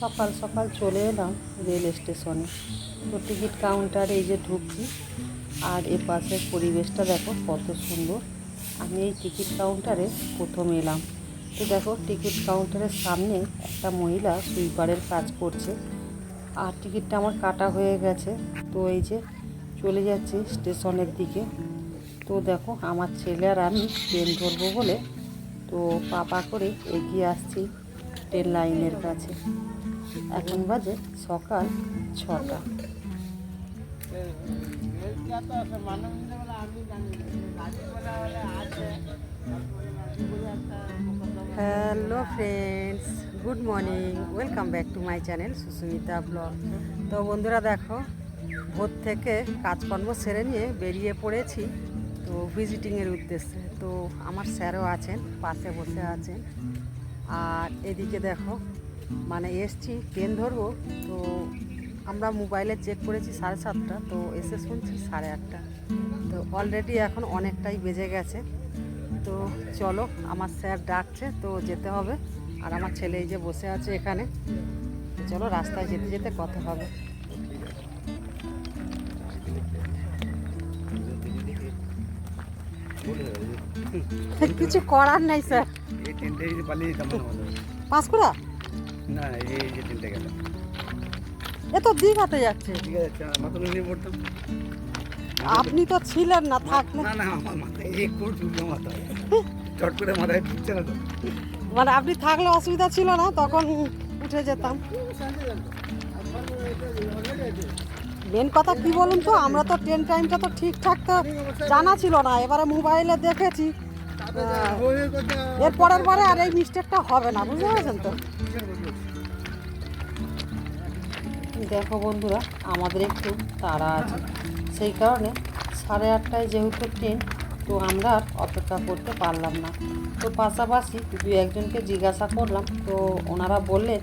সকাল সকাল চলে এলাম রেল স্টেশনে। তো টিকিট কাউন্টারে এই যে ঢুকছি, আর এ পাশের পরিবেশটা দেখো কত সুন্দর। আমি এই টিকিট কাউন্টারে প্রথম এলাম। তো দেখো টিকিট কাউন্টারের সামনে একটা মহিলা সুইপারের কাজ করছে, আর টিকিটটা আমার কাটা হয়ে গেছে। তো এই যে চলে যাচ্ছি স্টেশনের দিকে। তো দেখো আমার ছেলে আর আমি ট্রেন ধরবো বলে, তো পাপা করে এগিয়ে আসছি ট্রেন লাইনের কাছে। এখন বাজে সকাল ছটা। Hello friends good morning welcome back to my channel Susmita blog তো বন্ধুরা দেখো, ভোর থেকে কাজকর্ম সেরে নিয়ে বেরিয়ে পড়েছি তো ভিজিটিংয়ের উদ্দেশ্যে। তো আমার স্যারও আছেন, পাশে বসে আছেন। আর এদিকে দেখো মানে এসছি ট্রেন ধরবো। তো আমরা মোবাইলে চেক করেছি সাড়ে সাতটা তো এসে শুনছি সাড়ে আটটা। তো অলরেডি এখন অনেকটাই বেজে গেছে। তো চলো আমার স্যার ডাকছে তো যেতে হবে। আর আমার ছেলে এই যে বসে আছে এখানে। তো চলো রাস্তায় যেতে যেতে কথা হবে। কিছু করার নাই স্যার। এই না এই যে গেল। এ তো দীঘাতে যাচ্ছে। ঠিক আছে মাথা নিয়ে পড়তাম। আপনি তো ছিলেন না থাকলে না। না আমার মাথায় এই কোট ঢুকলো মাথায়। চট করে মাথায় ঢুকছে না তো। মানে আপনি থাকলে অসুবিধা ছিল না তখন উঠে যেতাম। মেন কথা কি বলুন তো আমরা তো ট্রেন টাইমটা তো ঠিকঠাক তো জানা ছিল না। এবারে মোবাইলে দেখেছি। এর পরের বারে আর এই মিস্টেকটা হবে না, বুঝতে পেরেছেন তো? দেখো বন্ধুরা, আমাদের একটু তাড়া আছে। সেই কারণে সাড়ে আটটায় যেহেতু ট্রেন তো আমরা আর অপেক্ষা করতে পারলাম না। তো পাশাপাশি দু একজনকে জিজ্ঞাসা করলাম, তো ওনারা বললেন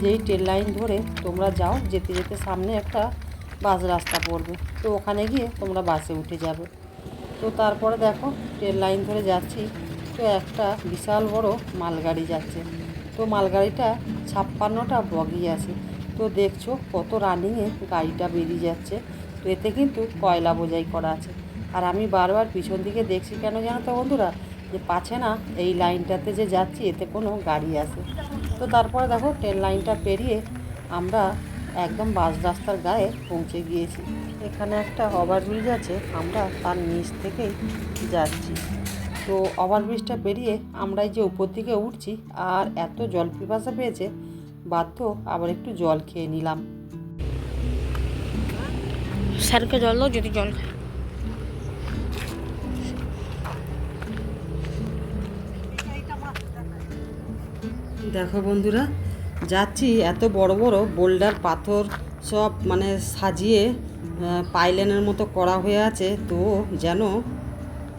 যে এই ট্রেন লাইন ধরে তোমরা যাও, যেতে যেতে সামনে একটা বাস রাস্তা পড়বে। তো ওখানে গিয়ে তোমরা বাসে উঠে যাবে। তো তারপরে দেখো, ট্রেন লাইন ধরে যাচ্ছি। তো একটা বিশাল বড় মালগাড়ি যাচ্ছে। তো মালগাড়িটা ছাপ্পান্নটা বগি আছে। তো দেখছ কত রানিংয়ে গাড়িটা বেরিয়ে যাচ্ছে। তো এতে কিন্তু কয়লা বোঝাই করা আছে। আর আমি বারবার পিছন দিকে দেখছি কেন জানো তো বন্ধুরা? যে পাচ্ছে না এই লাইনটাতে যে যাচ্ছি, এতে কোনো গাড়ি আছে। তো তারপরে দেখো ট্রেন লাইনটা পেরিয়ে আমরা একদম বাস রাস্তার গায়ে পৌঁছে গিয়েছি। এখানে একটা ওভারব্রিজ আছে আমরা তার নিচ থেকেই যাচ্ছি। তো ওভারব্রিজটা পেরিয়ে আমরা এই যে উপর দিকে উঠছি আর এত জল পিপাসা পেয়েছে বাধ্য আবার একটু জল খেয়ে নিলাম। স্যারকে জল দাও যদি জল খায়। দেখো বন্ধুরা যাচ্ছি, এত বড় বড় বোল্ডার পাথর সব মানে সাজিয়ে পাইলেনের মতো করা হয়ে আছে, তো যেন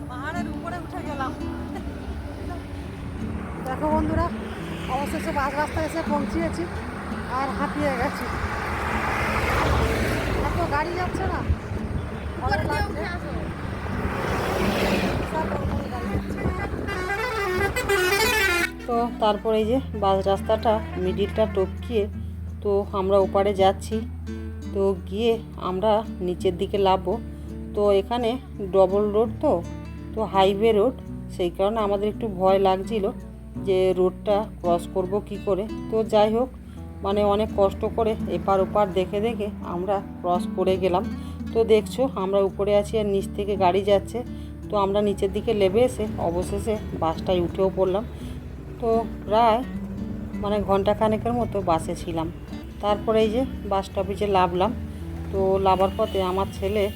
পাহাড়ের উপরে উঠে গেলাম। দেখো বন্ধুরা, অবশেষে বাস রাস্তায় এসে পৌঁছিয়েছি আর হাঁপিয়ে গেছি। এত গাড়ি যাচ্ছে না তো তারপরে এই যে বাস রাস্তাটা মিডিলটা টপকিয়ে, তো আমরা ওপারে যাচ্ছি। তো গিয়ে আমরা নিচের দিকে নামবো তো এখানে ডবল রোড তো তো হাইওয়ে রোড সেই কারণে আমাদের একটু ভয় লাগছিল যে রোডটা ক্রস করব কি করে। তো যাই হোক মানে অনেক কষ্ট করে এপার ওপার দেখে দেখে আমরা ক্রস করে গেলাম। তো দেখছ, আমরা উপরে আছি আর নিচ থেকে গাড়ি যাচ্ছে। তো আমরা নিচের দিকে লেবে এসে অবশেষে বাসটায় উঠেও পড়লাম। তো প্রায় মানে ঘণ্টা খানেকের মতো বাসে ছিলাম। তারপরে এই যে বাস স্টপেজে লাভলাম। তো লাভার পথে আমার ছেলে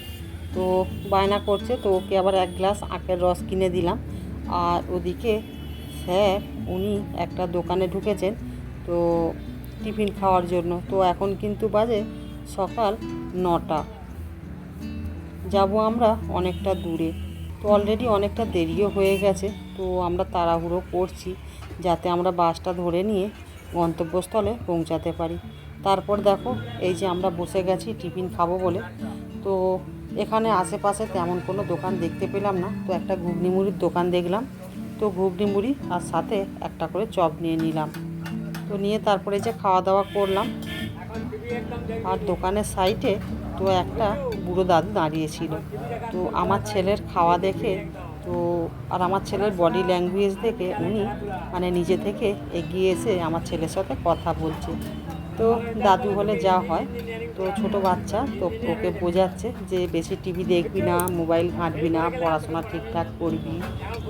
তো বায়না করছে, তো ওকে আবার এক গ্লাস আখের রস কিনে দিলাম। আর ওদিকে স্যার, উনি একটা দোকানে ঢুকেছেন তো টিফিন খাওয়ার জন্য। তো এখন কিন্তু বাজে সকাল নটা। যাব আমরা অনেকটা দূরে। তো অলরেডি অনেকটা দেরিও হয়ে গেছে। তো আমরা তাড়াহুড়ো করছি। যাতে আমরা বাসটা ধরে নিয়ে গন্তব্যস্থলে পৌঁছাতে পারি। তারপর দেখো, এই যে আমরা বসে গেছি, টিফিন খাব বলে। তো এখানে আশেপাশে তেমন কোনো দোকান দেখতে পেলাম না। তো একটা ঘুগনি মুড়ির দোকান দেখলাম। তো ঘুগনি মুড়ি আর সাথে একটা করে চপ নিয়ে নিলাম। তো নিয়ে তারপরে যে খাওয়া দাওয়া করলাম। আর দোকানের সাইডে তো একটা বুড়ো দাদু দাঁড়িয়েছিল তো আমার ছেলের খাওয়া দেখে তো আর আমার ছেলের বডি ল্যাঙ্গুয়েজ দেখে উনি মানে নিজে থেকে এগিয়ে এসে আমার ছেলের সাথে কথা বলছে। তো দাদু হলে যা হয় তো ছোট বাচ্চা তো ওকে বোঝাচ্ছে যে বেশি টিভি দেখবি না মোবাইল ঘাঁটবি না পড়াশোনা ঠিকঠাক করবি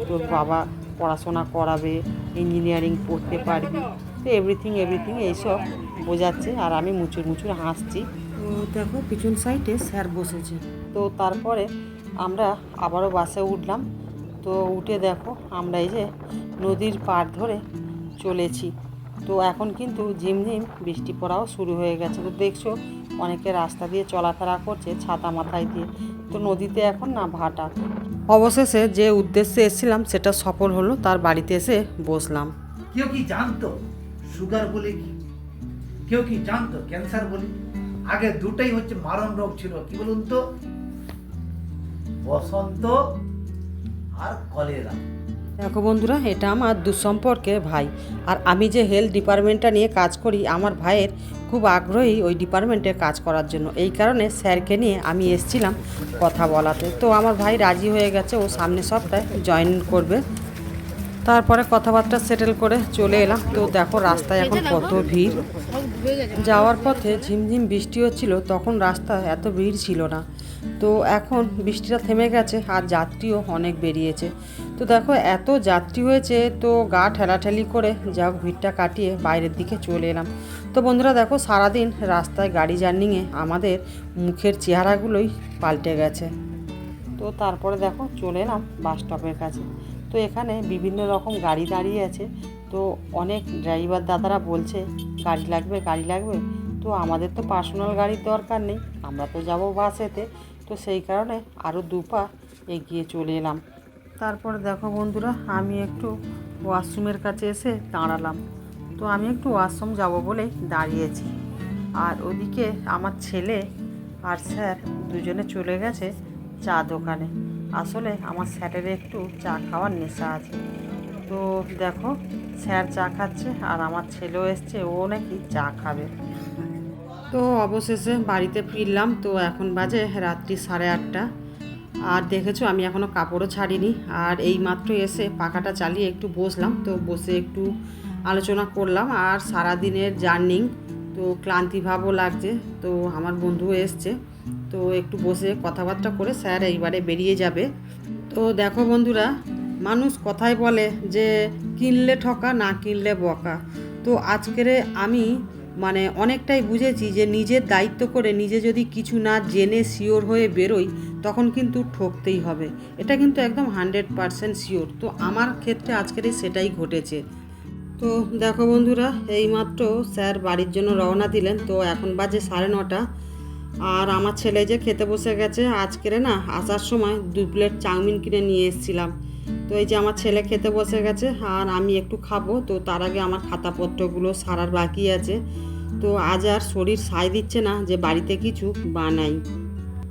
তোর বাবা পড়াশোনা করাবে ইঞ্জিনিয়ারিং পড়তে পারবি। তো এভরিথিং এভরিথিং এইসব বোঝাচ্ছে আর আমি মুচুর মুচুর হাসছি। তো দেখো পিছন সাইডে স্যার বসেছে। তো তারপরে আমরা আবারও বাসে উঠলাম। তো উঠে দেখো, আমরা এই যে নদীর পাড় ধরে চলেছি। তো এখন কিন্তু ঝিমঝিম বৃষ্টি পড়াও শুরু হয়ে গেছে। তো দেখছ, অনেকে রাস্তা দিয়ে চলাফেরা করছে ছাতা মাথায় দিয়ে। তো নদীতে এখন না ভাটা। অবশেষে যে উদ্দেশ্যে এসেছিলাম, সেটা সফল হলো, তার বাড়িতে এসে বসলাম। কেউ কি জানতো? সুগার বলে কি? কেউ কি জানতো? ক্যান্সার বলে? আগে দুটাই হচ্ছে মারণ রোগ ছিল। কি বলুন তো? বসন্ত আর কলেরা দেখো বন্ধুরা, এটা আমার দুঃসম্পর্কে ভাই। আর আমি যে হেলথ ডিপার্টমেন্টটা নিয়ে কাজ করি, আমার ভাইয়ের খুব আগ্রহী ওই ডিপার্টমেন্টে কাজ করার জন্য। এই কারণে স্যারকে নিয়ে আমি এসছিলাম কথা বলাতে। তো আমার ভাই রাজি হয়ে গেছে, ও সামনে সপ্তাহে জয়েন করবে। তারপরে কথাবার্তা সেটেল করে চলে এলাম। তো দেখো, রাস্তায় এখন কত ভিড়। যাওয়ার পথে ঝিমঝিম বৃষ্টি হচ্ছিল, তখন রাস্তা এত ভিড় ছিল না। তো এখন বৃষ্টিটা থেমে গেছে আর যাত্রীও অনেক বেরিয়েছে। তো দেখো, এত যাত্রী হয়েছে, তো গা ঠেলাঠেলি করে যা ভিড়টা কাটিয়ে বাইরের দিকে চলে এলাম। তো বন্ধুরা দেখো, সারাদিন রাস্তায় গাড়ি জার্নিংয়ে আমাদের মুখের চেহারাগুলোই পাল্টে গেছে। তো তারপরে দেখো, চলে এলাম বাস স্টপের কাছে। তো এখানে বিভিন্ন রকম গাড়ি দাঁড়িয়ে আছে। তো অনেক ড্রাইভার দাদারা বলছে, গাড়ি লাগবে গাড়ি লাগবে। তো আমাদের তো পার্সোনাল গাড়ির দরকার নেই, আমরা তো যাব বাসেতে তো সেই কারণে আরও দু পা এগিয়ে চলে এলাম। তারপর দেখো বন্ধুরা, আমি একটু ওয়াশরুমের কাছে এসে দাঁড়ালাম। তো আমি একটু ওয়াশরুম যাব বলেই দাঁড়িয়েছি। আর ওদিকে আমার ছেলে আর স্যার দুজনে চলে গেছে চা দোকানে। আসলে আমার স্যারের একটু চা খাওয়ার নেশা আছে। তো দেখো, স্যার চা খাচ্ছে আর আমার ছেলেও এসছে, ও নাকি চা খাবে। তো অবশেষে বাড়িতে ফিরলাম, তো এখন বাজে রাত্রি সাড়ে আটটা। আর দেখেছ, আমি এখনও কাপড়ও ছাড়িনি। আর এই মাত্র এসে পাখাটা চালিয়ে একটু বসলাম, তো বসে একটু আলোচনা করলাম। আর সারা দিনের জার্নিং, তো ক্লান্তিভাবও লাগছে, তো আমার বন্ধুও এসছে। তো একটু বসে কথাবার্তা করে স্যার এইবারে বেরিয়ে যাবে। তো দেখো বন্ধুরা, মানুষ কথায় বলে যে কিনলে ঠকা, না কিনলে বকা। তো আজকের আমি মানে অনেকটাই বুঝেছি যে নিজের দায়িত্ব করে নিজে যদি কিছু না জেনে শিওর হয়ে বেরোই, তখন কিন্তু ঠকতেই হবে। এটা কিন্তু একদম হান্ড্রেড পারসেন্ট শিওর। তো আমার ক্ষেত্রে আজকের সেটাই ঘটেছে। তো দেখো বন্ধুরা, এইমাত্র স্যার বাড়ির জন্য রওনা দিলেন। তো এখন বাজে সাড়ে নটা। আর আমার ছেলে যে খেতে বসে গেছে, আজকের না আসার সময় দু প্লেট চাউমিন কিনে নিয়ে এসেছিলাম। তো এই যে আমার ছেলে খেতে বসে গেছে, আর আমি একটু খাব, তো তার আগে আমার খাতাপত্রগুলো সারার বাকি আছে। তো আজ আর শরীর সায় দিচ্ছে না যে বাড়িতে কিছু বানাই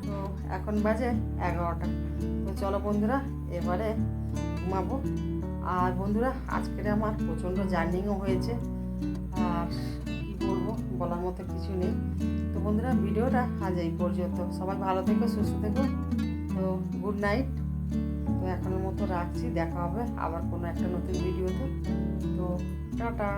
তো এখন বাজে এগারোটা। তো চলো বন্ধুরা, এবারে ঘুমাবো। আর বন্ধুরা, আজকের আমার প্রচণ্ড জার্নিংও হয়েছে। আর কি বলব, বলার মতো কিছু নেই। বন্ধুরা, ভিডিওটা আজ এই পর্যন্ত। সবাই ভালো থেকো, সুস্থ থেকো। তো গুড নাইট তো এখনের মতো রাখছি, দেখা হবে আবার কোনো একটা নতুন ভিডিওতে। তো, টাটা।